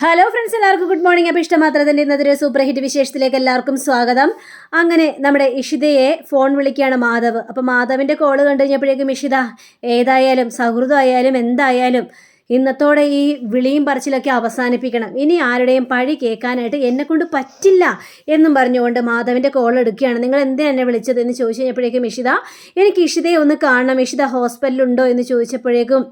Hello friends എല്ലാവർക്കും good morning അപ്പോൾ ഇഷ്ടമാത്രത്തിന്റെ ഇന്നത്തെ സൂപ്പർ ഹിറ്റ് വിശേഷത്തിലേക്ക് എല്ലാവർക്കും സ്വാഗതം. അങ്ങനെ നമ്മുടെ ഇഷിതയെ ഫോൺ വിളിക്കുകയാണ് മാധവ്. അപ്പോൾ മാധവിന്റെ കോൾ കണ്ടു കഴിഞ്ഞപ്പോഴേക്കും ഇഷിത ഏതായാലും സൗഹൃദമായാലും എന്തായാലും ഇന്നത്തോടെ ഈ വിളിയും പറച്ചിലൊക്കെ അവസാനിപ്പിക്കണം. ഇനി ആരുടെയും പഴി കേൾക്കാനായിട്ട് എന്നെ കൊണ്ട് പറ്റില്ല എന്നും പറഞ്ഞുകൊണ്ട് മാധവിന്റെ കോൾ എടുക്കുകയാണ്. നിങ്ങൾ എന്തിനാണ് എന്നെ വിളിച്ചത് എന്ന് ചോദിച്ചു കഴിഞ്ഞപ്പോഴേക്കും ഇഷിത എനിക്ക് ഇഷിതയെ ഒന്ന് കാണണം. ഇഷിത ഹോസ്പിറ്റലുണ്ടോ എന്ന് ചോദിച്ചപ്പോഴേക്കും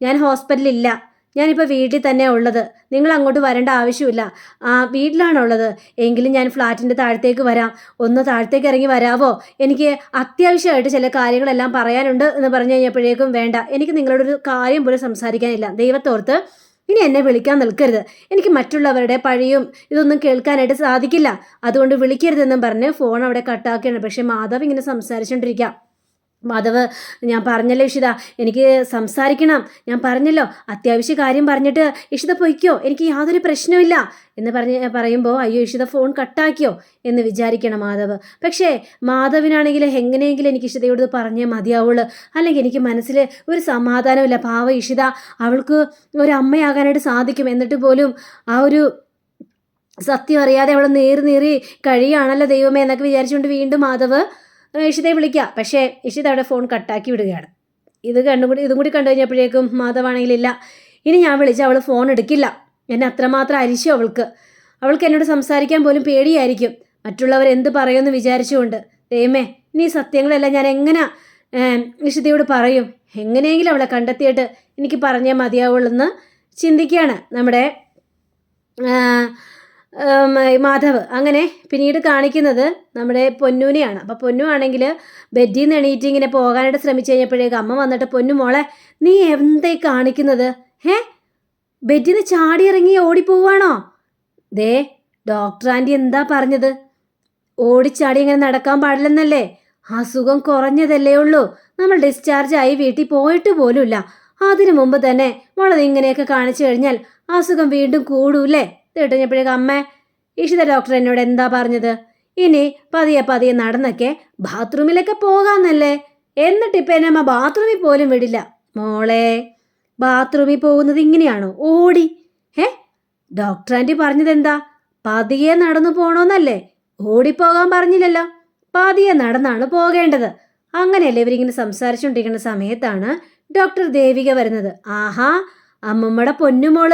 ഞാൻ ഹോസ്പിറ്റലില്ല ഞാനിപ്പോൾ വീട്ടിൽ തന്നെ ഉള്ളത്. നിങ്ങൾ അങ്ങോട്ട് വരേണ്ട ആവശ്യമില്ല. ആ വീട്ടിലാണുള്ളത് എങ്കിലും ഞാൻ ഫ്ലാറ്റിന്റെ താഴത്തേക്ക് വരാം. ഒന്ന് താഴത്തേക്ക് ഇറങ്ങി വരാവോ? എനിക്ക് അത്യാവശ്യമായിട്ട് ചില കാര്യങ്ങളെല്ലാം പറയാനുണ്ട് എന്ന് പറഞ്ഞു കഴിഞ്ഞപ്പോഴേക്കും വേണ്ട. എനിക്ക് നിങ്ങളോടൊരു കാര്യം പോലും സംസാരിക്കാനില്ല. ദൈവത്തോർത്ത് ഇനി എന്നെ വിളിക്കാൻ നിൽക്കരുത്. എനിക്ക് മറ്റുള്ളവരുടെ പഴിയും ഇതൊന്നും കേൾക്കാനായിട്ട് സാധിക്കില്ല. അതുകൊണ്ട് വിളിക്കരുതെന്നും പറഞ്ഞ് ഫോൺ അവിടെ കട്ടാക്കുകയാണ് പക്ഷേ മാധവ് ഇങ്ങനെ സംസാരിച്ചുകൊണ്ടിരിക്കുക മാധവ് ഞാൻ പറഞ്ഞല്ലോ ഇഷിത എനിക്ക് സംസാരിക്കണം. ഞാൻ പറഞ്ഞല്ലോ അത്യാവശ്യ കാര്യം പറഞ്ഞിട്ട് ഇഷിത പൊയ്ക്കോ എനിക്ക് യാതൊരു പ്രശ്നമില്ല എന്ന് പറഞ്ഞ് പറയുമ്പോൾ അയ്യോ ഇഷിത ഫോൺ കട്ടാക്കിയോ എന്ന് വിചാരിക്കണം മാധവ്. പക്ഷേ മാധവിനാണെങ്കിൽ എങ്ങനെയെങ്കിലും എനിക്ക് ഇഷിതയോട് പറഞ്ഞേ മതിയാവുള്ളൂ. അല്ലെങ്കിൽ എനിക്ക് മനസ്സിൽ ഒരു സമാധാനമില്ല പാവ ഇഷിത അവൾക്ക് ഒരു അമ്മയാകാനായിട്ട് സാധിക്കും. എന്നിട്ട് പോലും ആ ഒരു സത്യം അറിയാതെ അവൾ നേറി നേറി കഴിയുകയാണല്ലോ ദൈവമേ എന്നൊക്കെ വിചാരിച്ചുകൊണ്ട് വീണ്ടും മാധവ് ഇഷിതയെ വിളിക്കുക പക്ഷേ ഇഷിത അവിടെ ഫോൺ കട്ടാക്കി വിടുകയാണ്. ഇത് കണ്ടുകൂടി ഇതും കൂടി കണ്ടു കഴിഞ്ഞപ്പോഴേക്കും മാധവാണെങ്കിലില്ല ഇനി ഞാൻ വിളിച്ച അവൾ ഫോൺ എടുക്കില്ല. എന്നെ അത്രമാത്രം അരിശു അവൾക്ക്. അവൾക്ക് എന്നോട് സംസാരിക്കാൻ പോലും പേടിയായിരിക്കും. മറ്റുള്ളവർ എന്ത് പറയുമെന്ന് വിചാരിച്ചുകൊണ്ട്. ദൈവമേ ഈ സത്യങ്ങളെല്ലാം ഞാൻ എങ്ങനെ ഇഷിതയോട് പറയും? എങ്ങനെയെങ്കിലും അവളെ കണ്ടെത്തിയിട്ട് എനിക്ക് പറഞ്ഞേ മതിയാവുള്ളൂ എന്ന് ചിന്തിക്കുകയാണ് നമ്മുടെ മാധവ്. അങ്ങനെ പിന്നീട് കാണിക്കുന്നത് നമ്മുടെ പൊന്നൂനെയാണ്. അപ്പോൾ പൊന്നു ആണെങ്കിൽ ബെഡിൽ നിന്ന് എണീറ്റ് ഇങ്ങനെ പോകാനായിട്ട് ശ്രമിച്ചു കഴിഞ്ഞപ്പോഴേക്കും അമ്മ വന്നിട്ട് പൊന്നു മോളെ നീ എന്തേ കാണിക്കുന്നത്? ഏ ബെഡിൽ നിന്ന് ചാടി ഇറങ്ങി ഓടിപ്പോവാണോ? ദേ ഡോക്ടർ ആന്റി എന്താ പറഞ്ഞത്? ഓടിച്ചാടി ഇങ്ങനെ നടക്കാൻ പാടില്ലെന്നല്ലേ? അസുഖം കുറഞ്ഞതല്ലേ ഉള്ളൂ. നമ്മൾ ഡിസ്ചാർജ് ആയി വീട്ടിൽ പോയിട്ട് പോലുമില്ല. അതിനു മുമ്പ് തന്നെ മോളത് ഇങ്ങനെയൊക്കെ കാണിച്ചു കഴിഞ്ഞാൽ അസുഖം വീണ്ടും കൂടൂല്ലേ കേട്ടുകഴിഞ്ഞപ്പോഴേക്കും അമ്മ ഇഷിത ഡോക്ടർ എന്നോട് എന്താ പറഞ്ഞത്? ഇനി പതിയെ പതിയെ നടന്നൊക്കെ ബാത്റൂമിലൊക്കെ പോകാമെന്നല്ലേ എന്നിട്ട് ഇപ്പം എന്നെ അമ്മ ബാത്റൂമിൽ പോലും വിടില്ല. മോളെ ബാത്റൂമിൽ പോകുന്നത് ഇങ്ങനെയാണോ? ഓടി. ഏ ഡോക്ടർ ആന്റി പറഞ്ഞത് എന്താ? പതിയെ നടന്നു പോകണമെന്നല്ലേ ഓടിപ്പോകാൻ പറഞ്ഞില്ലല്ലോ. പതിയെ നടന്നാണ് പോകേണ്ടത്. അങ്ങനെയല്ലേ ഇവരിങ്ങനെ സംസാരിച്ചുകൊണ്ടിരിക്കുന്ന സമയത്താണ് ഡോക്ടർ ദേവിക വരുന്നത്. ആഹാ അമ്മമ്മയുടെ പൊന്നുമോൾ.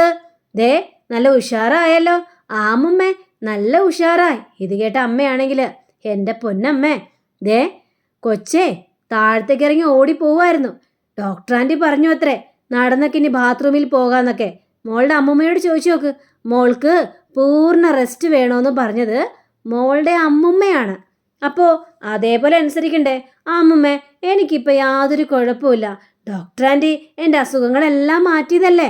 ദേ നല്ല ഉഷാറായല്ലോ. ആമുമ്മേ നല്ല ഉഷാറായി. ഇത് കേട്ട അമ്മയാണെങ്കിൽ എന്റെ പൊന്നമ്മേ ദേ കൊച്ചേ താഴത്തേക്ക് ഇറങ്ങി ഓടിപ്പോവായിരുന്നു. ഡോക്ടർ ആന്റി പറഞ്ഞു അത്രേ. നടന്നൊക്കെ ഇനി ബാത്റൂമിൽ പോകാന്നൊക്കെ. മോളുടെ അമ്മമ്മയോട് ചോദിച്ചു നോക്ക്. മോൾക്ക് പൂർണ റെസ്റ്റ് വേണമെന്ന് പറഞ്ഞത് മോളുടെ അമ്മുമ്മയാണ്. അപ്പോൾ അതേപോലെ അനുസരിക്കണ്ടേ? അമ്മുമ്മേ എനിക്കിപ്പോൾ യാതൊരു കുഴപ്പമില്ല ഡോക്ടർ ആന്റി എന്റെ അസുഖങ്ങളെല്ലാം മാറ്റിയതല്ലേ?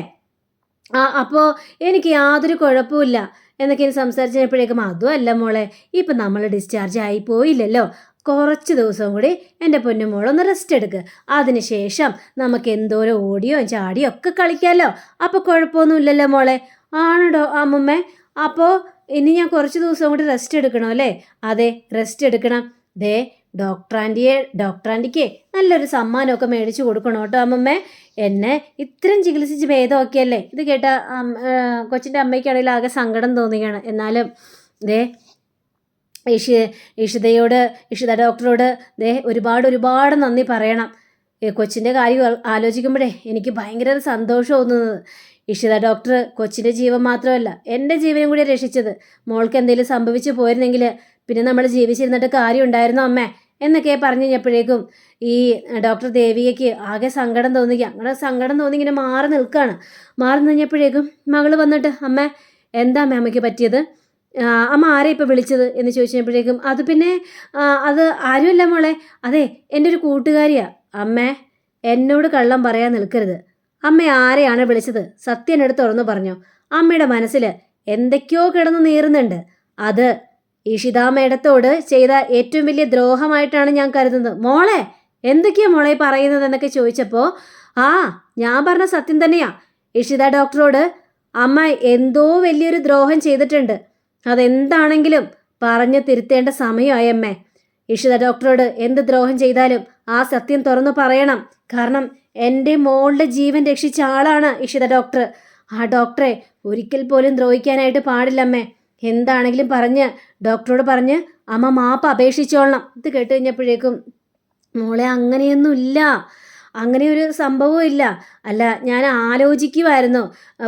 ആ അപ്പോൾ എനിക്ക് യാതൊരു കുഴപ്പമില്ല എന്നൊക്കെ സംസാരിച്ചപ്പോഴേക്കും അതുമല്ല മോളെ ഇപ്പം നമ്മൾ ഡിസ്ചാർജ് ആയി പോയില്ലല്ലോ. കുറച്ച് ദിവസം കൂടി എന്റെ പൊന്നുമോളൊന്ന് റെസ്റ്റ് എടുക്ക്. അതിനുശേഷം നമുക്ക് എന്തോരം ഓടിയോ ചാടിയോ ഒക്കെ കളിക്കാമല്ലോ അപ്പോൾ കുഴപ്പമൊന്നുമില്ലല്ലോ മോളെ. ആണോ അമ്മുമ്മേ. അപ്പോൾ ഇനി ഞാൻ കുറച്ച് ദിവസം കൂടി റെസ്റ്റ് എടുക്കണോ അല്ലേ? അതെ റെസ്റ്റ് എടുക്കണം. ദേ ഡോക്ടർ ആന്റിക്ക് നല്ലൊരു സമ്മാനമൊക്കെ മേടിച്ചു കൊടുക്കണം കേട്ടോ അമ്മമ്മേ. എന്നെ ഇത്രയും ചികിത്സിച്ച് ഭേദമൊക്കെയല്ലേ? ഇത് കേട്ട കൊച്ചിന്റെ അമ്മയ്ക്കാണെങ്കിൽ ആകെ സങ്കടം തോന്നുകയാണ്. എന്നാലും ദേ ഇഷി ഇഷിതയോട് ഇഷിത ഡോക്ടറോട് ദേ ഒരുപാട് ഒരുപാട് നന്ദി പറയണം. കൊച്ചിന്റെ കാര്യം ആലോചിക്കുമ്പോഴേ എനിക്ക് ഭയങ്കര സന്തോഷം തോന്നുന്നത്. ഇഷിത ഡോക്ടർ കൊച്ചിന്റെ ജീവൻ മാത്രമല്ല എന്റെ ജീവനും കൂടി രക്ഷിച്ചത്. മോൾക്ക് എന്തെങ്കിലും സംഭവിച്ചു പോയിരുന്നെങ്കിൽ പിന്നെ നമ്മൾ ജീവിച്ചിരുന്നിട്ട് കാര്യം ഉണ്ടായിരുന്നോ അമ്മേ? എന്നൊക്കെ പറഞ്ഞു കഴിഞ്ഞപ്പോഴേക്കും ഈ ഡോക്ടർ ദേവിയയ്ക്ക് ആകെ സങ്കടം തോന്നി അങ്ങനെ സങ്കടം തോന്നി ഇങ്ങനെ മാറി നിൽക്കുകയാണ്. മാറി നിന്നപ്പോഴേക്കും മകൾ വന്നിട്ട് അമ്മ എന്താ അമ്മ അമ്മയ്ക്ക് പറ്റിയത്? അമ്മ ആരെ ഇപ്പോൾ വിളിച്ചത്? എന്ന് ചോദിച്ചപ്പോഴേക്കും അത് പിന്നെ അത് ആരുമല്ല മോളെ. അതെ എന്റെ ഒരു കൂട്ടുകാരിയാ. അമ്മേ എന്നോട് കള്ളം പറയാൻ നിൽക്കരുത്. അമ്മ ആരെയാണ് വിളിച്ചത്? സത്യനെടുത്ത് തുറന്നു പറഞ്ഞോ. അമ്മയുടെ മനസ്സിൽ എന്തൊക്കെയോ കിടന്ന് നീറുന്നുണ്ട്. അത് ഈഷിത മേഡത്തോട് ചെയ്ത ഏറ്റവും വലിയ ദ്രോഹമായിട്ടാണ് ഞാൻ കരുതുന്നത്. മോളെ എന്തൊക്കെയാ മോളെ പറയുന്നത് എന്നൊക്കെ ചോദിച്ചപ്പോൾ ആ ഞാൻ പറഞ്ഞ സത്യം തന്നെയാ. ഇഷിത ഡോക്ടറോട് അമ്മ എന്തോ വലിയൊരു ദ്രോഹം ചെയ്തിട്ടുണ്ട്. അതെന്താണെങ്കിലും പറഞ്ഞു തിരുത്തേണ്ട സമയമായി അമ്മേ. ഇഷിത ഡോക്ടറോട് എന്ത് ദ്രോഹം ചെയ്താലും ആ സത്യം തുറന്നു പറയണം. കാരണം എന്റെ മോളുടെ ജീവൻ രക്ഷിച്ച ആളാണ് ഇഷിത ഡോക്ടർ. ആ ഡോക്ടറെ ഒരിക്കൽ പോലും ദ്രോഹിക്കാനായിട്ട് പാടില്ലമ്മേ. എന്താണെങ്കിലും പറഞ്ഞ് ഡോക്ടറോട് പറഞ്ഞ് അമ്മ മാപ്പ് അപേക്ഷിച്ചോളണം. ഇത് കേട്ട് കഴിഞ്ഞപ്പോഴേക്കും മോളെ അങ്ങനെയൊന്നുമില്ല. അങ്ങനെ ഒരു സംഭവവും ഇല്ല. അല്ല ഞാൻ ആലോചിക്കുമായിരുന്നു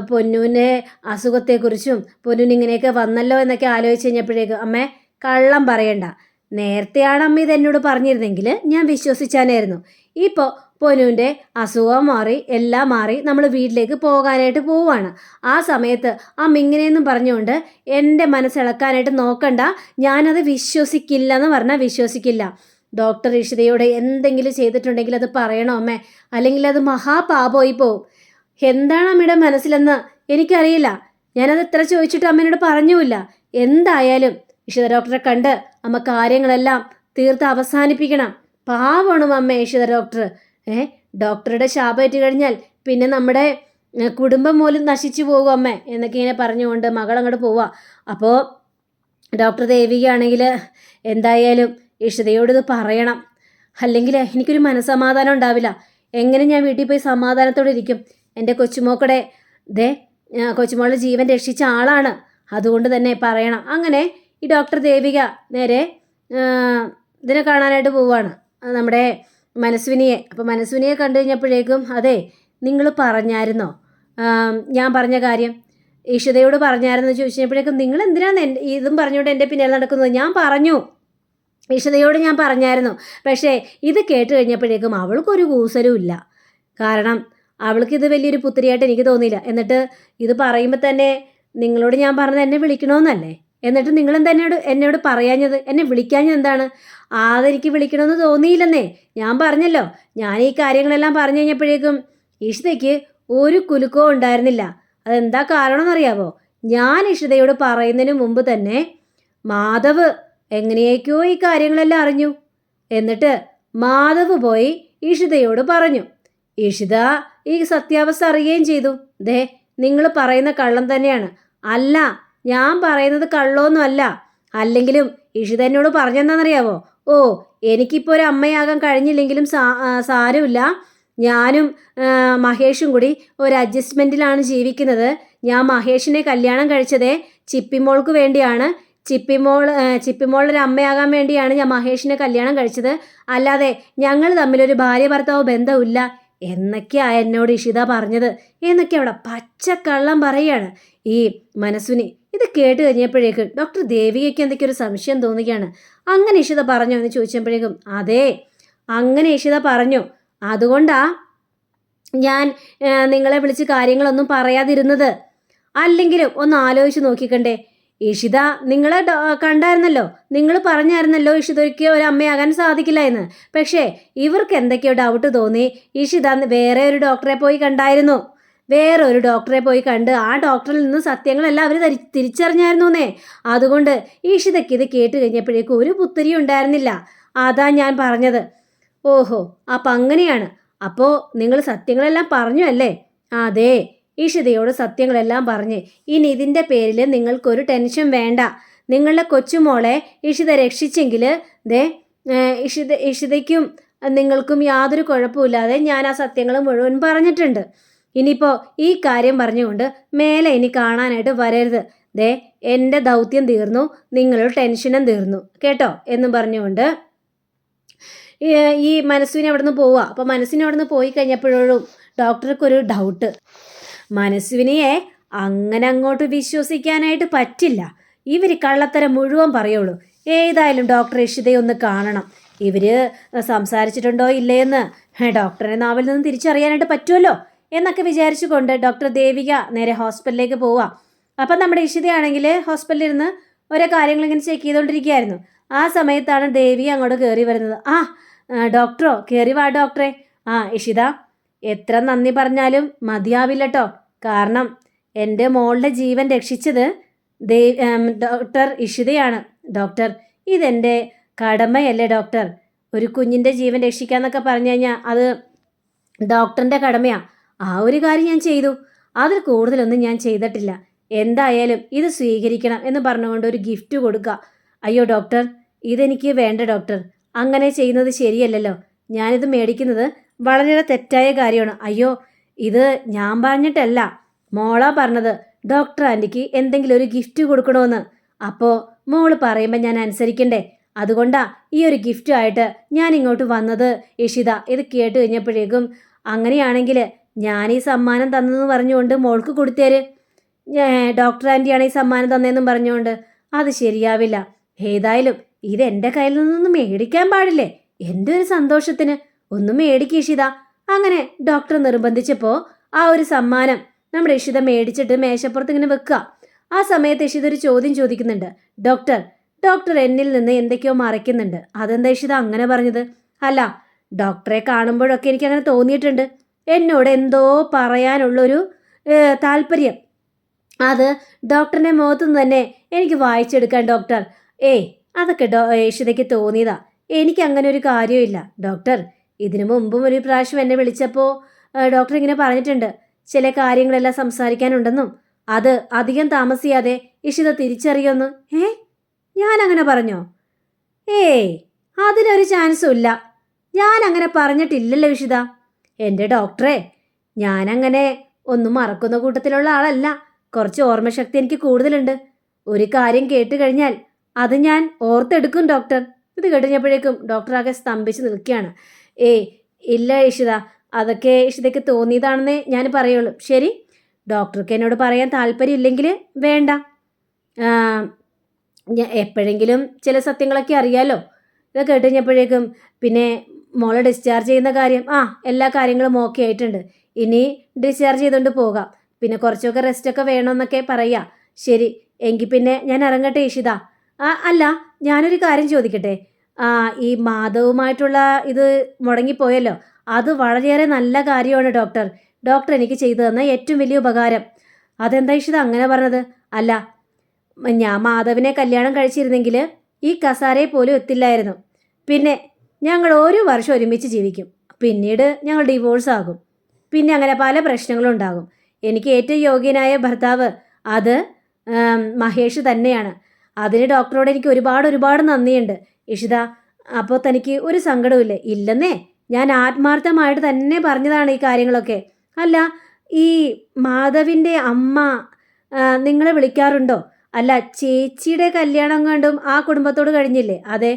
പൊന്നുവിന്റെ അസുഖത്തെക്കുറിച്ചും പൊന്നു ഇങ്ങനെയൊക്കെ വന്നല്ലോ എന്നൊക്കെ ആലോചിച്ച് കഴിഞ്ഞപ്പോഴേക്കും അമ്മേ കള്ളം പറയണ്ട. നേരത്തെയാണ് അമ്മ ഇത് എന്നോട് പറഞ്ഞിരുന്നെങ്കിൽ ഞാൻ വിശ്വസിച്ചാനായിരുന്നു. ഇപ്പോൾ പൊന്നുവിന്റെ അസുഖം മാറി എല്ലാം മാറി നമ്മൾ വീട്ടിലേക്ക് പോകാനായിട്ട് പോവുകയാണ്. ആ സമയത്ത് ആ മിങ്ങനെയെന്നും പറഞ്ഞുകൊണ്ട് എന്റെ മനസ്സിളക്കാനായിട്ട് നോക്കണ്ട ഞാനത് വിശ്വസിക്കില്ല എന്ന് പറഞ്ഞാൽ വിശ്വസിക്കില്ല. ഡോക്ടർ ഇഷിതയോട് എന്തെങ്കിലും ചെയ്തിട്ടുണ്ടെങ്കിൽ അത് പറയണോ അമ്മേ? അല്ലെങ്കിൽ അത് മഹാപാപമായി പോവും. എന്താണ് അമ്മയുടെ മനസ്സിലെന്ന് എനിക്കറിയില്ല. ഞാനത് എത്ര ചോദിച്ചിട്ട് അമ്മേനോട് പറഞ്ഞുമില്ല. എന്തായാലും ഇഷിത ഡോക്ടറെ കണ്ട് അമ്മ കാര്യങ്ങളെല്ലാം തീർത്ത് അവസാനിപ്പിക്കണം. പാവണം അമ്മ ഇഷിത ഡോക്ടർ. ഏ ഡോക്ടറുടെ ശാപമേറ്റ് കഴിഞ്ഞാൽ പിന്നെ നമ്മുടെ കുടുംബം പോലും നശിച്ചു പോകും അമ്മ എന്നൊക്കെ ഇങ്ങനെ പറഞ്ഞുകൊണ്ട് മകൾ അങ്ങോട്ട് പോവുക അപ്പോൾ ഡോക്ടർ ദേവികയാണെങ്കിൽ എന്തായാലും ഇഷിതയോട് ഇത് പറയണം. അല്ലെങ്കിൽ എനിക്കൊരു മനസമാധാനം ഉണ്ടാവില്ല. എങ്ങനെ ഞാൻ വീട്ടിൽ പോയി സമാധാനത്തോടെ ഇരിക്കും? എന്റെ കൊച്ചുമോക്കടെ ദേ കൊച്ചുമോളുടെ ജീവൻ രക്ഷിച്ച ആളാണ്. അതുകൊണ്ട് തന്നെ പറയണം. അങ്ങനെ ഈ ഡോക്ടർ ദേവിക നേരെ ഇതിനെ കാണാനായിട്ട് പോവുകയാണ് നമ്മുടെ മനസ്വിനിയെ അപ്പോൾ മനസ്വിനിയെ കണ്ടു കഴിഞ്ഞപ്പോഴേക്കും അതെ നിങ്ങൾ പറഞ്ഞായിരുന്നോ? ഞാൻ പറഞ്ഞ കാര്യം ഇഷിതയോട് പറഞ്ഞായിരുന്നു എന്ന് ചോദിച്ചു കഴിഞ്ഞപ്പോഴേക്കും നിങ്ങൾ എന്തിനാണ് ഇതും പറഞ്ഞുകൊണ്ട് എന്റെ പിന്നാലെ നടക്കുന്നത്? ഞാൻ പറഞ്ഞു. ഇഷിതയോട് ഞാൻ പറഞ്ഞായിരുന്നു. പക്ഷേ ഇത് കേട്ട് കഴിഞ്ഞപ്പോഴേക്കും അവൾക്കൊരു കൂസലും ഇല്ല. കാരണം അവൾക്ക് വലിയൊരു പുത്രിയായിട്ട് എനിക്ക് തോന്നിയില്ല. എന്നിട്ട് ഇത് പറയുമ്പോൾ തന്നെ നിങ്ങളോട് ഞാൻ പറഞ്ഞത് എന്നെ വിളിക്കണമെന്നല്ലേ എന്നിട്ട് നിങ്ങളും എന്താ എന്നോട് പറയാഞ്ഞത്? എന്നെ വിളിക്കാഞ്ഞത് എന്താണ്? ആദരിക്ക് വിളിക്കണമെന്ന് തോന്നിയില്ലെന്നേ. ഞാൻ പറഞ്ഞല്ലോ. ഞാൻ ഈ കാര്യങ്ങളെല്ലാം പറഞ്ഞു കഴിഞ്ഞപ്പോഴേക്കും ഇഷിതയ്ക്ക് ഒരു കുലുക്കോ ഉണ്ടായിരുന്നില്ല. അതെന്താ കാരണം എന്നറിയാവോ ഞാൻ ഇഷിതയോട് പറയുന്നതിന് മുമ്പ് തന്നെ മാധവ് എങ്ങനെയൊക്കെയോ ഈ കാര്യങ്ങളെല്ലാം അറിഞ്ഞു. എന്നിട്ട് മാധവ് പോയി ഇഷിതയോട് പറഞ്ഞു. ഇഷിത ഈ സത്യാവസ്ഥ അറിയുകയും ചെയ്തു. ദേ നിങ്ങൾ പറയുന്ന കള്ളം തന്നെയാണ്. അല്ല ഞാൻ പറയുന്നത് കള്ളോന്നും അല്ല അല്ലെങ്കിലും ഇഷിത എന്നോട് പറഞ്ഞെന്താണെന്നറിയാവോ? ഓ എനിക്കിപ്പോൾ ഒരു അമ്മയാകാൻ കഴിഞ്ഞില്ലെങ്കിലും സാ സാരമില്ല. ഞാനും മഹേഷും കൂടി ഒരു അഡ്ജസ്റ്റ്മെന്റിലാണ് ജീവിക്കുന്നത്. ഞാൻ മഹേഷിനെ കല്യാണം കഴിച്ചതേ ചിപ്പിമോൾക്ക് വേണ്ടിയാണ്. ചിപ്പിമോൾ ചിപ്പിമോളൊരു അമ്മയാകാൻ വേണ്ടിയാണ് ഞാൻ മഹേഷിനെ കല്യാണം കഴിച്ചത്. അല്ലാതെ ഞങ്ങൾ തമ്മിലൊരു ഭാര്യ ഭർത്താവ് ബന്ധമില്ല എന്നൊക്കെയാണ് എന്നോട് ഇഷിത പറഞ്ഞത്. എന്നൊക്കെ അവിടെ പച്ചക്കള്ളം പറയാണ് ഈ മനസ്സുനി ഇത് കേട്ട് കഴിഞ്ഞപ്പോഴേക്ക് ഡോക്ടർ ദേവികയ്ക്ക് എന്തൊക്കെയൊരു സംശയം തോന്നുകയാണ്. അങ്ങനെ ഇഷിത പറഞ്ഞോ എന്ന് ചോദിച്ചപ്പോഴേക്കും അതെ അങ്ങനെ ഇഷിത പറഞ്ഞു. അതുകൊണ്ടാ ഞാൻ നിങ്ങളെ വിളിച്ച് കാര്യങ്ങളൊന്നും പറയാതിരുന്നത്. അല്ലെങ്കിലും ഒന്ന് ആലോചിച്ച് നോക്കിക്കണ്ടേ. ഇഷിത നിങ്ങളെ കണ്ടായിരുന്നല്ലോ? നിങ്ങൾ പറഞ്ഞായിരുന്നല്ലോ ഇഷിതയ്ക്ക് ഒരു അമ്മയാകാൻ സാധിക്കില്ല എന്ന്. പക്ഷേ ഇവർക്ക് എന്തൊക്കെയോ ഡൗട്ട് തോന്നി. ഇഷിത വേറെ ഒരു ഡോക്ടറെ പോയി കണ്ടായിരുന്നു. വേറെ ഒരു ഡോക്ടറെ പോയി കണ്ട് ആ ഡോക്ടറിൽ നിന്ന് സത്യങ്ങളെല്ലാം അവർ തരി തിരിച്ചറിഞ്ഞായിരുന്നുന്നേ. അതുകൊണ്ട് ഈഷിതയ്ക്ക് ഇത് കേട്ട് കഴിഞ്ഞപ്പോഴേക്കും ഒരു പുത്തരി ഉണ്ടായിരുന്നില്ല. അതാ ഞാൻ പറഞ്ഞത്. ഓഹോ അപ്പം അങ്ങനെയാണ്. അപ്പോൾ നിങ്ങൾ സത്യങ്ങളെല്ലാം പറഞ്ഞു അല്ലേ? അതെ ഈഷിതയോട് സത്യങ്ങളെല്ലാം പറഞ്ഞ്. ഇനി ഇതിന്റെ പേരിൽ നിങ്ങൾക്കൊരു ടെൻഷൻ വേണ്ട. നിങ്ങളുടെ കൊച്ചുമോളെ ഇഷിത രക്ഷിച്ചെങ്കിൽ ദേ ഇഷിത ഇഷിതയ്ക്കും നിങ്ങൾക്കും യാതൊരു കുഴപ്പമില്ലാതെ ഞാൻ ആ സത്യങ്ങൾ മുഴുവൻ പറഞ്ഞിട്ടുണ്ട്. ഇനിയിപ്പോൾ ഈ കാര്യം പറഞ്ഞുകൊണ്ട് മേലെ ഇനി കാണാനായിട്ട് വരരുത്. ദേ എന്റെ ദൗത്യം തീർന്നു നിങ്ങളുടെ ടെൻഷനും തീർന്നു കേട്ടോ? എന്ന് പറഞ്ഞുകൊണ്ട് ഈ മനസ്സിനെ അവിടെ നിന്ന് പോവുക. അപ്പോൾ മനസ്സിനെ അവിടെ നിന്ന് പോയി കഴിഞ്ഞപ്പോഴും ഡോക്ടർക്കൊരു ഡൗട്ട്. മനസ്സുവിനെയെ അങ്ങനെ അങ്ങോട്ട് വിശ്വസിക്കാനായിട്ട് പറ്റില്ല. ഇവർ കള്ളത്തരം മുഴുവൻ പറയുള്ളൂ. ഏതായാലും ഡോക്ടർ ഇഷിതയെ ഒന്ന് കാണണം. ഇവർ സംസാരിച്ചിട്ടുണ്ടോ ഇല്ലയെന്ന്? ഡോക്ടറെ നാവിൽ നിന്ന് തിരിച്ചറിയാനായിട്ട് പറ്റുമല്ലോ. എന്നൊക്കെ വിചാരിച്ചുകൊണ്ട് ഡോക്ടർ ദേവിക നേരെ ഹോസ്പിറ്റലിലേക്ക് പോവാം അപ്പം നമ്മുടെ ഇഷിതയാണെങ്കിൽ ഹോസ്പിറ്റലിൽ ഇരുന്ന് ഓരോ കാര്യങ്ങൾ ഇങ്ങനെ ചെക്ക് ചെയ്തുകൊണ്ടിരിക്കുകയായിരുന്നു. ആ സമയത്താണ് ദേവി അങ്ങോട്ട് കയറി വരുന്നത്. ആ ഡോക്ടറോ കയറി വാ ഡോക്ടറെ. ആ ഇഷിത എത്ര നന്ദി പറഞ്ഞാലും മതിയാവില്ല കേട്ടോ കാരണം എന്റെ മോളുടെ ജീവൻ രക്ഷിച്ചത് ഡോക്ടർ ഇഷിതയാണ്. ഡോക്ടർ ഇതെന്റെ കടമയല്ലേ ഡോക്ടർ? ഒരു കുഞ്ഞിന്റെ ജീവൻ രക്ഷിക്കാന്നൊക്കെ പറഞ്ഞു കഴിഞ്ഞാൽ അത് ഡോക്ടറിന്റെ കടമയാണ് ആ ഒരു കാര്യം ഞാൻ ചെയ്തു. അതിൽ കൂടുതലൊന്നും ഞാൻ ചെയ്തിട്ടില്ല. എന്തായാലും ഇത് സ്വീകരിക്കണം എന്ന് പറഞ്ഞുകൊണ്ട് ഒരു ഗിഫ്റ്റ് കൊടുക്കുക. അയ്യോ ഡോക്ടർ ഇതെനിക്ക് വേണ്ട ഡോക്ടർ അങ്ങനെ ചെയ്യുന്നത് ശരിയല്ലല്ലോ. ഞാനിത് മേടിക്കുന്നത് വളരെ തെറ്റായ കാര്യമാണ്. അയ്യോ ഇത് ഞാൻ പറഞ്ഞിട്ടല്ല. മോള പറഞ്ഞത്. ഡോക്ടർ ആന്റിക്ക് എന്തെങ്കിലും ഒരു ഗിഫ്റ്റ് കൊടുക്കണമെന്ന് അപ്പോൾ മോൾ പറയുമ്പോൾ ഞാൻ അനുസരിക്കണ്ടേ. അതുകൊണ്ടാ ഈ ഒരു ഗിഫ്റ്റുമായിട്ട് ഞാൻ ഇങ്ങോട്ട് വന്നത്. ഇഷിത ഇത് കേട്ട് കഴിഞ്ഞപ്പോഴേക്കും അങ്ങനെയാണെങ്കിൽ ഞാൻ ഈ സമ്മാനം തന്നെന്ന് പറഞ്ഞുകൊണ്ട് മോൾക്ക് കൊടുത്തേര്. ഡോക്ടർ ആന്റിയാണ് ഈ സമ്മാനം തന്നതെന്നും പറഞ്ഞുകൊണ്ട്. അത് ശരിയാവില്ല. ഏതായാലും ഇത് എന്റെ കയ്യിൽ നിന്നൊന്നും മേടിക്കാൻ പാടില്ലേ? എന്റെ ഒരു സന്തോഷത്തിന് ഒന്നും മേടിക്ക് ഇഷിത. അങ്ങനെ ഡോക്ടർ നിർബന്ധിച്ചപ്പോൾ ആ ഒരു സമ്മാനം നമ്മുടെ ഇഷിത മേടിച്ചിട്ട് മേശപ്പുറത്ത് ഇങ്ങനെ വെക്കുക ആ സമയത്ത് ഇഷിത ഒരു ചോദ്യം ചോദിക്കുന്നുണ്ട്. ഡോക്ടർ ഡോക്ടർ എന്നിൽ നിന്ന് എന്തൊക്കെയോ മറയ്ക്കുന്നുണ്ട്. അതെന്താ ഇഷിത അങ്ങനെ പറഞ്ഞത്? അല്ല ഡോക്ടറെ കാണുമ്പോഴൊക്കെ എനിക്ക് അങ്ങനെ തോന്നിയിട്ടുണ്ട്. എന്നോട് എന്തോ പറയാനുള്ളൊരു താല്പര്യം. അത് ഡോക്ടറിന്റെ മുഖത്തു നിന്ന് തന്നെ എനിക്ക് വായിച്ചെടുക്കാൻ ഡോക്ടർ. ഏയ് അതൊക്കെ ഡോ യേശുദയ്ക്ക് തോന്നിയതാ. എനിക്ക് അങ്ങനെ ഒരു കാര്യമില്ല ഡോക്ടർ ഇതിനു മുമ്പും ഒരു പ്രാവശ്യം എന്നെ വിളിച്ചപ്പോൾ ഡോക്ടർ ഇങ്ങനെ പറഞ്ഞിട്ടുണ്ട്. ചില കാര്യങ്ങളെല്ലാം സംസാരിക്കാനുണ്ടെന്നും. അത് അധികം താമസിയാതെ ഇഷിത തിരിച്ചറിയുമെന്ന്. ഏ ഞാൻ അങ്ങനെ പറഞ്ഞോ? ഏയ് അതിനൊരു ചാൻസും ഇല്ല. ഞാൻ അങ്ങനെ പറഞ്ഞിട്ടില്ലല്ലോ ഇഷിത എന്റെ ഡോക്ടറെ ഞാനങ്ങനെ ഒന്നും മറക്കുന്ന കൂട്ടത്തിലുള്ള ആളല്ല. കുറച്ച് ഓർമ്മശക്തി എനിക്ക് കൂടുതലുണ്ട്. ഒരു കാര്യം കേട്ട് കഴിഞ്ഞാൽ അത് ഞാൻ ഓർത്തെടുക്കും ഡോക്ടർ. ഇത് കേട്ടുകഴിഞ്ഞപ്പോഴേക്കും ഡോക്ടർ ആകെ സ്തംഭിച്ച് നിൽക്കുകയാണ്. ഏയ് ഇല്ല ഇഷിത അതൊക്കെ ഇഷിതയ്ക്ക് തോന്നിയതാണെന്നേ ഞാൻ പറയുള്ളൂ. ശരി ഡോക്ടർക്ക് എന്നോട് പറയാൻ താല്പര്യമില്ലെങ്കിൽ വേണ്ട. എപ്പോഴെങ്കിലും ചില സത്യങ്ങളൊക്കെ അറിയാലോ. ഇത് കേട്ടുകഴിഞ്ഞപ്പോഴേക്കും പിന്നെ മോളെ ഡിസ്ചാർജ് ചെയ്യുന്ന കാര്യം ആ എല്ലാ കാര്യങ്ങളും ഓക്കെ ആയിട്ടുണ്ട്. ഇനി ഡിസ്ചാർജ് ചെയ്തുകൊണ്ട് പോകാം. പിന്നെ കുറച്ചൊക്കെ റെസ്റ്റൊക്കെ വേണമെന്നൊക്കെ പറയാ. ശരി എങ്കിൽ പിന്നെ ഞാൻ ഇറങ്ങട്ടെ ഇഷിത. ആ അല്ല ഞാനൊരു കാര്യം ചോദിക്കട്ടെ? ആ ഈ മാധവുമായിട്ടുള്ള ഇത് മുടങ്ങിപ്പോയല്ലോ. അത് വളരെയേറെ നല്ല കാര്യമാണ് ഡോക്ടർ ഡോക്ടർ എനിക്ക് ചെയ്തു തന്ന ഏറ്റവും വലിയ ഉപകാരം. അതെന്താ ഇഷിത അങ്ങനെ പറഞ്ഞത്? അല്ല ഞാൻ മാധവിനെ കല്യാണം കഴിച്ചിരുന്നെങ്കിൽ ഈ കസാരയെ പോലും എത്തില്ലായിരുന്നു. പിന്നെ ഞങ്ങൾ ഒരു വർഷം ഒരുമിച്ച് ജീവിക്കും. പിന്നീട് ഞങ്ങൾ ഡിവോഴ്സ് ആകും. പിന്നെ അങ്ങനെ പല പ്രശ്നങ്ങളും ഉണ്ടാകും. എനിക്ക് ഏറ്റവും യോഗ്യനായ ഭർത്താവ് അത് മഹേഷ് തന്നെയാണ്. അതിന് ഡോക്ടറോട് എനിക്ക് ഒരുപാട് ഒരുപാട് നന്ദിയുണ്ട്. ഇഷിത അപ്പോൾ തനിക്ക് ഒരു സങ്കടമില്ലേ ഇല്ലെന്നേ ഞാൻ ആത്മാർത്ഥമായിട്ട് തന്നെ പറഞ്ഞതാണ് ഈ കാര്യങ്ങളൊക്കെ. അല്ല ഈ മാധവിന്റെ അമ്മ നിങ്ങളെ വിളിക്കാറുണ്ടോ? അല്ല ചേച്ചിയുടെ കല്യാണം കണ്ടും ആ കുടുംബത്തോട് കഴിഞ്ഞില്ലേ? അതെ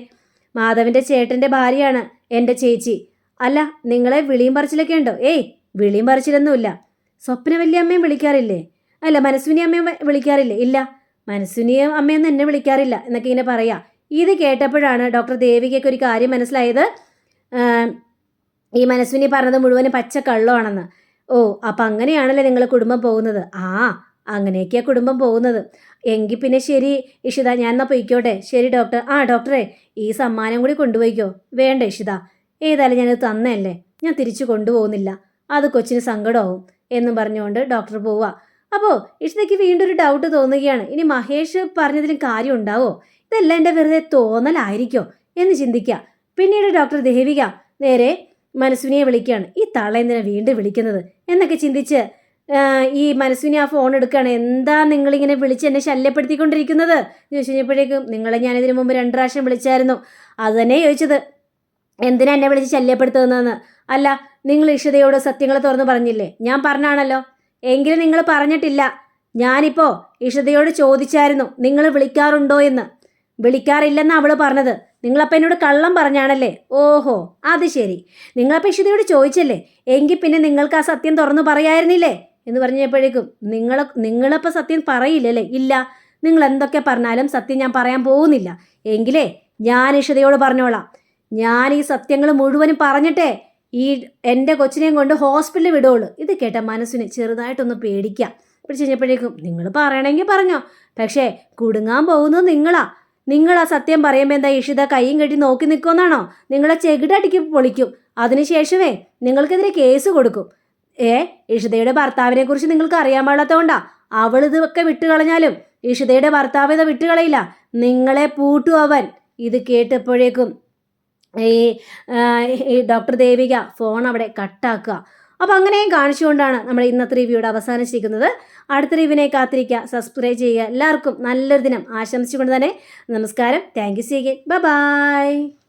മാധവിന്റെ ചേട്ടന്റെ ഭാര്യയാണ് എന്റെ ചേച്ചി. അല്ല നിങ്ങളെ വിളിയും പറിച്ചിലൊക്കെ ഉണ്ടോ? ഏയ് വിളിയും പറിച്ചിലൊന്നുമില്ല. സ്വപ്ന വല്യമ്മയും വിളിക്കാറില്ലേ? അല്ല മനസ്വിനി അമ്മയും വിളിക്കാറില്ലേ? ഇല്ല. മനസ്വിനി അമ്മയൊന്നും എന്നെ വിളിക്കാറില്ല എന്നൊക്കെ ഇങ്ങനെ പറയാ. ഇത് കേട്ടപ്പോഴാണ് ഡോക്ടർ ദേവികയ്ക്ക് ഒരു കാര്യം മനസ്സിലായത്. ഈ മനസ്വിനി പറഞ്ഞത് മുഴുവനും പച്ച കള്ളമാണെന്ന് ഓ അപ്പം അങ്ങനെയാണല്ലേ നിങ്ങൾ കുടുംബം പോകുന്നത്? ആ അങ്ങനെയൊക്കെയാ കുടുംബം പോകുന്നത്. എങ്കിൽ പിന്നെ ശരി ഇഷിത ഞാൻ എന്നാൽ പൊയ്ക്കോട്ടെ. ശരി ഡോക്ടർ. ആ ഡോക്ടറെ ഈ സമ്മാനം കൂടി കൊണ്ടുപോയിക്കോ. വേണ്ട ഇഷിത. ഏതായാലും ഞാനത് തന്നല്ലേ ഞാൻ തിരിച്ചു കൊണ്ടുപോകുന്നില്ല. അത് കൊച്ചിന് സങ്കടമാവും എന്നും പറഞ്ഞുകൊണ്ട് ഡോക്ടർ പോവുക. അപ്പോൾ ഇഷിതയ്ക്ക് വീണ്ടും ഒരു ഡൗട്ട് തോന്നുകയാണ്. ഇനി മഹേഷ് പറഞ്ഞതിലും കാര്യം ഉണ്ടാവോ? ഇതെല്ലാം എന്റെ വെറുതെ തോന്നലായിരിക്കോ എന്ന് ചിന്തിക്കുക. പിന്നീട് ഡോക്ടർ ദേവിക നേരെ മനസ്വിനിയെ വിളിക്കുകയാണ്. ഈ തള്ള എന്തിനാണ് വീണ്ടും വിളിക്കുന്നത്? എന്നൊക്കെ ചിന്തിച്ച് ഈ മനസ്വിനി ആ ഫോൺ എടുക്കുകയാണ്. എന്താ നിങ്ങളിങ്ങനെ വിളിച്ച് എന്നെ ശല്യപ്പെടുത്തിക്കൊണ്ടിരിക്കുന്നത്? എന്ന് ചോദിച്ചു കഴിഞ്ഞപ്പോഴേക്കും നിങ്ങളെ ഞാൻ ഇതിനു മുമ്പ് രണ്ട് പ്രാവശ്യം വിളിച്ചായിരുന്നു. അത് തന്നെ ചോദിച്ചത്. എന്തിനാ എന്നെ വിളിച്ച് ശല്യപ്പെടുത്തുന്നതെന്ന്? അല്ല നിങ്ങൾ ഇഷിതയോട് സത്യങ്ങൾ തുറന്ന് പറഞ്ഞില്ലേ? ഞാൻ പറഞ്ഞാണല്ലോ. എങ്കിലും നിങ്ങൾ പറഞ്ഞിട്ടില്ല. ഞാനിപ്പോൾ ഇഷിതയോട് ചോദിച്ചായിരുന്നു നിങ്ങൾ വിളിക്കാറുണ്ടോ എന്ന്? വിളിക്കാറില്ലെന്ന് അവൾ പറഞ്ഞത്. നിങ്ങളപ്പം എന്നോട് കള്ളം പറഞ്ഞാണല്ലേ? ഓഹോ അത് ശരി. നിങ്ങളപ്പം ഇഷിതയോട് ചോദിച്ചല്ലേ? എങ്കിൽ പിന്നെ നിങ്ങൾക്ക് ആ സത്യം തുറന്നു പറയായിരുന്നില്ലേ? എന്ന് പറഞ്ഞപ്പോഴേക്കും നിങ്ങൾ നിങ്ങളിപ്പോൾ സത്യം പറയില്ലല്ലേ? ഇല്ല. നിങ്ങൾ എന്തൊക്കെ പറഞ്ഞാലും സത്യം ഞാൻ പറയാൻ പോകുന്നില്ല. എങ്കിലേ ഞാൻ ഇഷിതയോട് പറഞ്ഞോളാം. ഞാൻ ഈ സത്യങ്ങൾ മുഴുവനും പറഞ്ഞിട്ടേ ഈ എന്റെ കൊച്ചിനെയും കൊണ്ട് ഹോസ്പിറ്റലിൽ വിടുകയുള്ളൂ ഇത് കേട്ട മനസ്സിന് ചെറുതായിട്ടൊന്ന് പേടിക്കാം. പിടിച്ച് കഴിഞ്ഞപ്പോഴേക്കും നിങ്ങൾ പറയണമെങ്കിൽ പറഞ്ഞോ. പക്ഷേ കുടുങ്ങാൻ പോകുന്നത് നിങ്ങളാ. നിങ്ങൾ ആ സത്യം പറയുമ്പോൾ എന്താ ഇഷിത കൈയും കെട്ടി നോക്കി നിൽക്കുമെന്നാണോ നിങ്ങളെ ചെകിടടിക്ക് പൊളിക്കും. അതിനുശേഷമേ നിങ്ങൾക്കെതിരെ കേസ് കൊടുക്കും. ഏ ഇഷിതയുടെ ഭർത്താവിനെ കുറിച്ച് നിങ്ങൾക്ക് അറിയാൻ പാടാത്തതുകൊണ്ടാ അവൾ ഇതൊക്കെ വിട്ടുകളഞ്ഞാലും ഇഷിതയുടെ ഭർത്താവ് ഇത് വിട്ടുകളയില്ല. നിങ്ങളെ പൂട്ടു അവൻ. ഇത് കേട്ടപ്പോഴേക്കും ഈ ഡോക്ടർ ദേവിക ഫോൺ അവിടെ കട്ടാക്കുക. അപ്പോൾ അങ്ങനെയും കാണിച്ചുകൊണ്ടാണ് നമ്മൾ ഇന്നത്തെ റിവ്യൂടെ അവസാനിച്ചിരിക്കുന്നത് അടുത്ത റിവ്യൂവിനെ കാത്തിരിക്കുക. സബ്സ്ക്രൈബ് ചെയ്യുക. എല്ലാവർക്കും നല്ലൊരു ദിനം ആശംസിച്ചുകൊണ്ട് തന്നെ നമസ്കാരം. Thank you see bye.